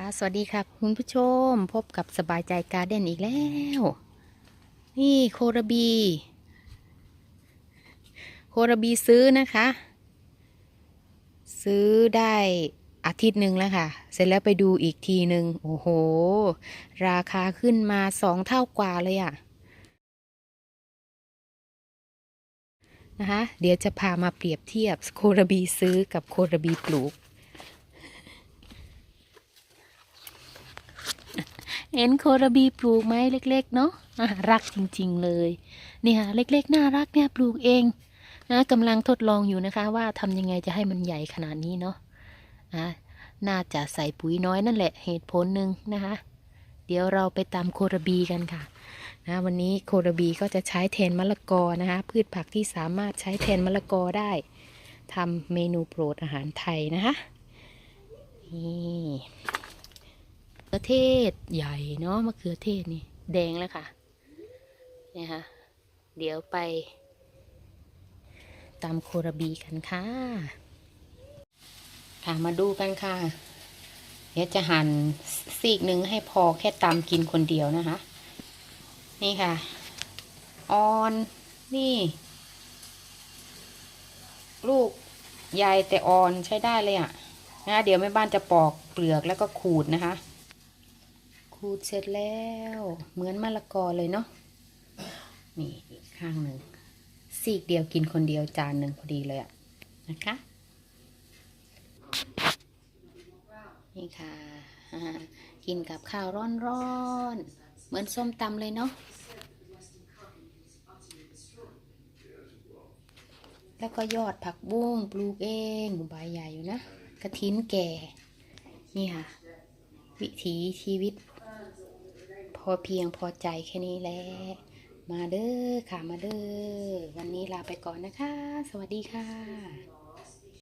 ค่ะ สวัสดีค่ะ คุณผู้ชมพบกับสบายใจการ์เด้นอีกแล้ว นี่โคราบี โคราบีซื้อนะคะ ซื้อได้อาทิตย์หนึ่งแล้วค่ะ เสร็จแล้วไปดูอีกทีหนึ่งโอ้โห ราคาขึ้นมาสองเท่ากว่าเลยอะนะคะ เดี๋ยวจะพามาเปรียบเทียบโคราบีซื้อกับโคราบีปลูก เห็นโคราบีปลูกไหมเล็ก ๆ เนาะรักจริง ๆ เลยเนี่ยเล็ก ๆ น่ารักเนี่ยปลูกเองนะกำลังทดลองอยู่นะคะ ว่าทำยังไงจะให้มันใหญ่ขนาดนี้เนาะอะน่าจะใส่ปุ๋ยน้อยนั่นแหละเหตุผลหนึ่งนะคะ เดี๋ยวเราไปตามโคราบีกันค่ะนะวันนี้โคราบีก็จะใช้แทนมะละกอนะคะ พืชผักที่สามารถใช้แทนมะละกอได้ทำเมนูโปรดอาหารไทยนะคะนี่ ขือเทศใหญ่เนาะมะเขือเทศนี่ แดงแล้วค่ะเนี่ยค่ะ เดี๋ยวไปตำโครบีกันค่ะ ค่ะมาดูกันค่ะ เดี๋ยวจะหั่นซีกหนึ่งให้พอแค่ตำกินคนเดียวนะคะ นี่ค่ะ ออน นี่ ลูกใหญ่แต่ออนใช้ได้เลยอะ่ะนะเดี๋ยวแม่บ้านจะปอกเปลือกแล้วก็ขูดนะคะ ขูดเสร็จแล้ว เหมือนมะละกอเลยเนาะนี่อีกข้างหนึ่งซีกเดียวกินคนเดียวจานหนึ่งพอดีเลยอะนะคะ นี่ค่ะอ่ากินกับข้าวร้อนๆ เหมือนส้มตำเลยเนาะแล้วก็ยอดผักบุ้งปลูกเองใบใหญ่อยู่นะกระถินแก่ นี่ค่ะ วิถีชีวิต อเพียงพอใจแค่นี้แหละมาเด้อค่ะมาเด้อวันนี้ลาไปก่อนนะคะ สวัสดีค่ะ